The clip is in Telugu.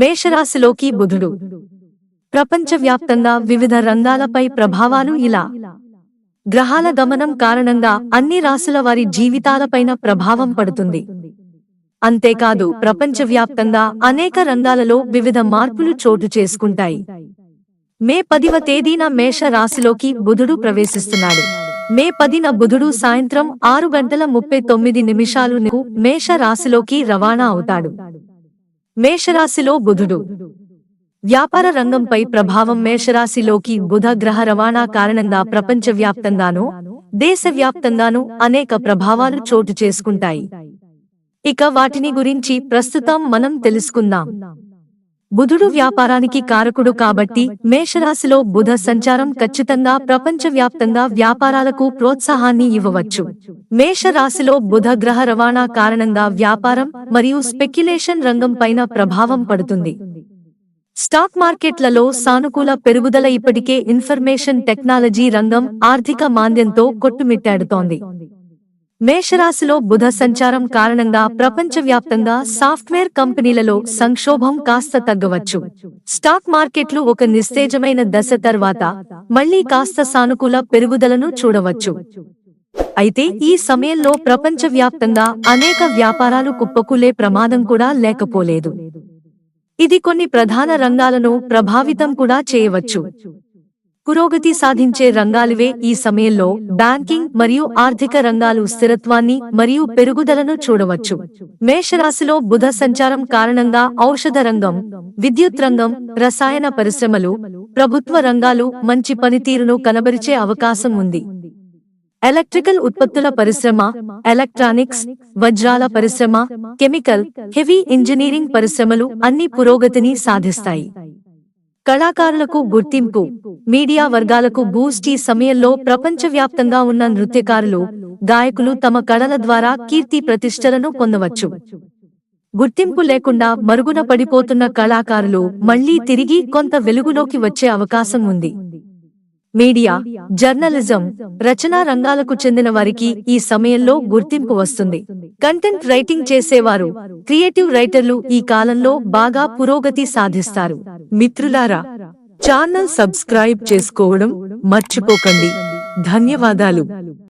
మేషరాశిలోకి బుధుడు. ప్రపంచవ్యాప్తంగా వివిధ రంగాలపై ప్రభావాలు ఇలా. గ్రహాల గమనం కారణంగా అన్ని రాశుల వారి జీవితాలపైన ప్రభావం పడుతుంది. అంతేకాదు ప్రపంచవ్యాప్తంగా అనేక రంగాలలో వివిధ మార్పులు చోటు చేసుకుంటాయి. మే పదివ తేదీన మేష రాశిలోకి బుధుడు ప్రవేశిస్తున్నాడు. మే పదిన బుధుడు సాయంత్రం ఆరు గంటల ముప్పై తొమ్మిది నిమిషాలు మేష రాశిలోకి రవాణా అవుతాడు. మేషరాశిలో బుధుడు. వ్యాపార రంగంపై ప్రభావం మేషరాశిలోకి బుధ గ్రహ రవాణా కారణంగా ప్రపంచవ్యాప్తంగానూ దేశవ్యాప్తంగానూ అనేక ప్రభావాలు చోటు చేసుకుంటాయి. ఇక వాటిని గురించి ప్రస్తుతం మనం తెలుసుకుందాం. బుధుడు వ్యాపారానికి కారకుడు కాబట్టి మేషరాశిలో బుధ సంచారం ఖచ్చితంగా ప్రపంచవ్యాప్తంగా వ్యాపారాలకు ప్రోత్సాహాన్ని ఇవ్వవచ్చు. మేషరాశిలో బుధ గ్రహ రవాణా కారణంగా వ్యాపారం మరియు స్పెక్యులేషన్ రంగం పైన ప్రభావం పడుతుంది. స్టాక్ మార్కెట్లలో సానుకూల పెరుగుదల ఇప్పటికే ఇన్ఫర్మేషన్ టెక్నాలజీ రంగం ఆర్థిక మాంద్యంతో కొట్టుమిట్టాడుతోంది. మేషరాశిలో బుధ సంచారం కారణంగా ప్రపంచవ్యాప్తంగా సాఫ్ట్వేర్ కంపెనీలలో సంక్షోభం కాస్త తగ్గవచ్చు. స్టాక్ మార్కెట్లు ఒక నిస్తేజమైన దశ తర్వాత మళ్ళీ కాస్త సానుకూల పెరుగుదలను చూడవచ్చు. అయితే ఈ సమయంలో ప్రపంచవ్యాప్తంగా అనేక వ్యాపారాలు కుప్పకూలే ప్రమాదం కూడా లేకపోలేదు. ఇది కొన్ని ప్రధాన రంగాలను ప్రభావితం కూడా చేయవచ్చు. పురోగతి సాధించే రంగాలివే ఈ సమయంలో బ్యాంకింగ్ మరియు ఆర్థిక రంగాలు స్థిరత్వాన్ని మరియు పెరుగుదలను చూడవచ్చు. మేషరాశిలో బుధ సంచారం కారణంగా ఔషధ రంగం విద్యుత్ రంగం రసాయన పరిశ్రమలు ప్రభుత్వ రంగాలు మంచి పనితీరును కనబరిచే అవకాశం ఉంది. ఎలక్ట్రికల్ ఉత్పత్తుల పరిశ్రమ ఎలక్ట్రానిక్స్ వజ్రాల పరిశ్రమ కెమికల్ హెవీ ఇంజనీరింగ్ పరిశ్రమలు అన్ని పురోగతిని సాధిస్తాయి. కళాకారులకు గుర్తింపు మీడియా వర్గాలకు బూస్ట్ ఈ సమయంలో ప్రపంచవ్యాప్తంగా ఉన్న నృత్యకారులు గాయకులు తమ కళల ద్వారా కీర్తి ప్రతిష్టలను పొందవచ్చు. గుర్తింపు లేకుండా మరుగున పడిపోతున్న కళాకారులు మళ్ళీ తిరిగి కొంత వెలుగులోకి వచ్చే అవకాశం ఉంది. మీడియా జర్నలిజం రచనా రంగాలకు చెందిన వారికి ఈ సమయంలో గుర్తింపు వస్తుంది. కంటెంట్ రైటింగ్ చేసేవారు క్రియేటివ్ రైటర్లు ఈ కాలంలో బాగా పురోగతి సాధిస్తారు. మిత్రులారా ఛానల్ సబ్స్క్రైబ్ చేసుకోవడం మర్చిపోకండి. ధన్యవాదాలు.